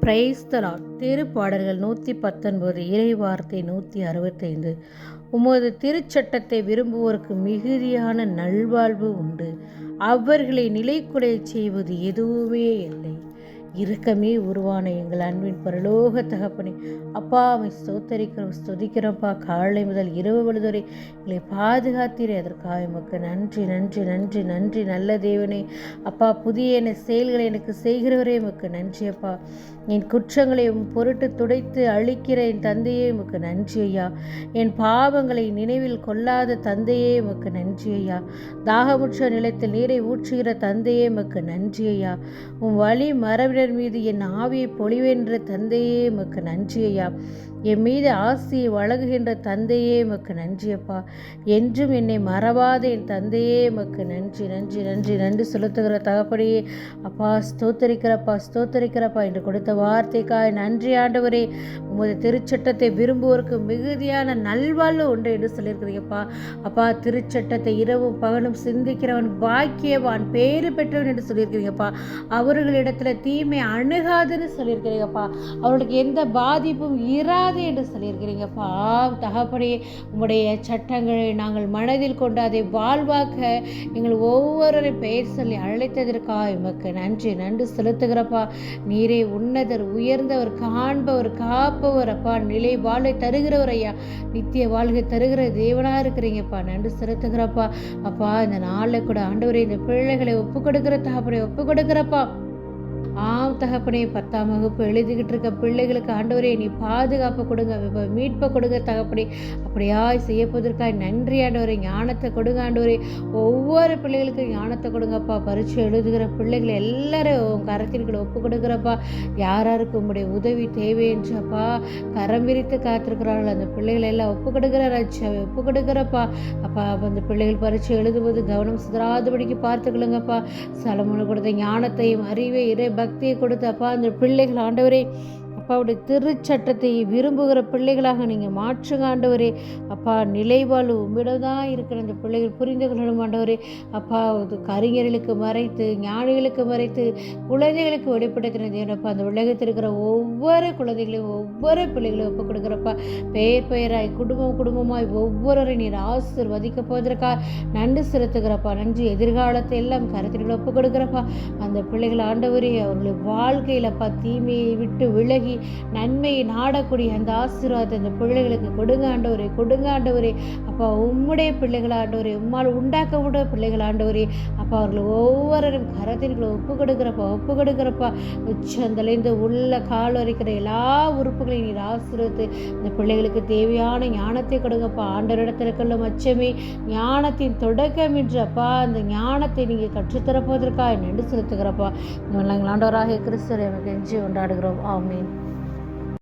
பிரைஸ்தலால் திருப்பாடல்கள் நூற்றி பத்தொன்பது இறை வார்த்தை நூற்றி அறுபத்தைந்து உமது திருச்சட்டத்தை விரும்புவோருக்கு மிகுதியான நல்வாழ்வு உண்டு. அவர்களை நிலைக்குலையச் செய்வது எதுவுமே இல்லை. இறுக்கமே உருவான எங்கள் அன்பின் பரலோக தகப்பனே. அப்பா அவை ஸ்தோத்தரிக்கிறோம் ஸ்துதிக்கிறோம்ப்பா. காலை முதல் இரவு பொழுதுவரை எங்களை பாதுகாத்தீரே. அதற்காக எமக்கு நன்றி நன்றி நன்றி நன்றி. நல்ல தேவனே அப்பா புதிய என செயல்களை எனக்கு செய்கிறவரே எமக்கு நன்றி அப்பா. என் குற்றங்களை பொருட்டு துடைத்து அழிக்கிற என் தந்தையே எமக்கு நன்றி ஐயா. என் பாவங்களை நினைவில் கொள்ளாத தந்தையே எமக்கு நன்றி ஐயா. தாகமுற்ற நிலத்தில் நீரை ஊற்றுகிற தந்தையே எமக்கு நன்றி ஐயா. உன் வழி மரபினர் மீது என் ஆவியை பொழிவென்ற தந்தையே உமக்கு நன்றி ஐயா என் மீது ஆசியை வழங்குகின்ற தந்தையே உமக்கு நன்றியப்பா. என்றும் என்னை மறவாத என் தந்தையே உமக்கு நன்றி நன்றி நன்றி. நன்றி செலுத்துகிற தகப்படியே அப்பா ஸ்தோத்தரிக்கிறப்பா ஸ்தோத்தரிக்கிறப்பா என்று கொடுத்த வார்த்தைக்காய் நன்றி ஆண்டவரே. உமது திருச்சட்டத்தை விரும்புவோருக்கு மிகுதியான நல்வாழ்வு உண்டு என்று சொல்லியிருக்கிறீங்கப்பா அப்பா திருச்சட்டத்தை இரவும் பகலும் சிந்திக்கிறவன் பாக்கியவான் பேறு பெற்றவன் என்று சொல்லியிருக்கிறீங்கப்பா அவர்களிடத்துல தீமை அணுகாதுன்னு சொல்லியிருக்கிறீங்கப்பா அவர்களுக்கு எந்த பாதிப்பும் இராது என்று சொல்லியிருக்கிறீங்கப்பா தகப்படியே உங்களுடைய சட்டங்களை நாங்கள் மனதில் கொண்டு அதை வாழ்வாக்க எங்கள் ஒவ்வொருவரையும் பெயர் சொல்லி அழைத்ததற்காக எமக்கு நன்றி நன்றி செலுத்துகிறப்பா. நீரே உன்னதர் உயர்ந்தவர் காண்பவர் காப்பவர் அப்பா நிலை வாழ்வை தருகிறவர் ஐயா. நித்திய வாழ்க்கை தருகிற தேவனா இருக்கிறீங்கப்பா. நன்றி செலுத்துகிறப்பா. அப்பா இந்த நாளில் கூட ஆண்டவரே இந்த பிள்ளைகளை ஒப்பு கொடுக்கிற தாப்படை ஒப்பு கொடுக்கிறப்பா ஆம் தகப்பனே பத்தாம் வகுப்பு எழுதிக்கிட்டு இருக்க பிள்ளைகளுக்கு ஆண்டவரே நீ பாதுகாப்பு கொடுங்க மீட்பை கொடுங்க தகப்பனே. அப்படியாய் செய்யப்போவதற்காக நன்றி ஆண்டவரே ஞானத்தை கொடுங்க ஆண்டவரே. ஒவ்வொரு பிள்ளைகளுக்கும் ஞானத்தை கொடுங்கப்பா. பரிச்சு எழுதுகிற பிள்ளைகளை எல்லாரும் உன் கரத்தின்களை ஒப்பு கொடுக்குறப்பா. யாராருக்கு உங்களுடைய உதவி தேவை என்றப்பா கரம் விரித்து காத்திருக்கிறார்கள். அந்த பிள்ளைகளை எல்லாம் ஒப்பு கொடுக்குற ராஜாவை ஒப்பு கொடுக்குறப்பா. அப்பா அந்த பிள்ளைகள் பரிச்சு எழுதும்போது கவனம் சிதறாதபடிக்கு பார்த்துக்கொள்ளுங்கப்பா. சலமுன கொடுத்த ஞானத்தையும் அறிவை இறை சக்தியை கொடுத்து அப்பா அந்த பிள்ளைகள் ஆண்டவரே அப்பாவுடைய திருச்சட்டத்தை விரும்புகிற பிள்ளைகளாக நீங்கள் மாற்றுங்க ஆண்டவரே. அப்பா நிலைவாழ்வு உம்மிடம் தான் இருக்கிற அந்த பிள்ளைகள் புரிந்து கொள்ளணும் ஆண்டவரே. அப்பா இது கறிஞர்களுக்கு மறைத்து ஞானிகளுக்கு மறைத்து குழந்தைகளுக்கு வெளிப்படுத்தின தேவனப்பா அந்த உலகத்தில் இருக்கிற ஒவ்வொரு குழந்தைகளையும் ஒவ்வொரு பிள்ளைகளையும் ஒப்புக் கொடுக்குறப்பா. பெயர் பெயராய் குடும்பம் குடும்பமாய் ஒவ்வொருவரை நீர் ஆசிர்வதிக்க போவதற்கா நன்றி செலுத்துகிறப்பா. நன்றி எதிர்காலத்தை எல்லாம் கருத்தில் ஒப்புக் கொடுக்குறப்பா. அந்த பிள்ளைகள் ஆண்டவரே அவர்களுடைய வாழ்க்கையில் அப்பா தீமையை விட்டு விலகி நன்மையை நாடக்கூடிய அந்த ஆசீர்வாதத்தை அந்த பிள்ளைகளுக்கு கொடுங்க ஆண்டவரே கொடுங்க ஆண்டவரே. அப்பா உம்முடைய பிள்ளைகள் ஆண்டவரே உம்மால் உண்டாக்க விட பிள்ளைகள் ஆண்டவரே. அப்பா அவர்கள் ஒவ்வொருவரும் கரத்தின்களை ஒப்பு கொடுக்குறப்பா ஒப்பு கொடுக்குறப்பா. உச்சந்தலைந்து உள்ள கால் வரைக்கிற எல்லா உறுப்புகளையும் நீர் ஆசீர்வத்து இந்த பிள்ளைகளுக்கு தேவையான ஞானத்தை கொடுங்கப்பா. ஆண்டவரிடத்தில் கொள்ளும் அச்சமே ஞானத்தின் தொடக்கம் என்றப்பா அந்த ஞானத்தை நீங்கள் கற்றுத்தரப்போவதற்காக நன்றி செலுத்துகிறப்பா. எங்கள் ஆண்டவராக கிறிஸ்துவை எனக்கு எஞ்சி கொண்டாடுகிறோம். ஆமீன்.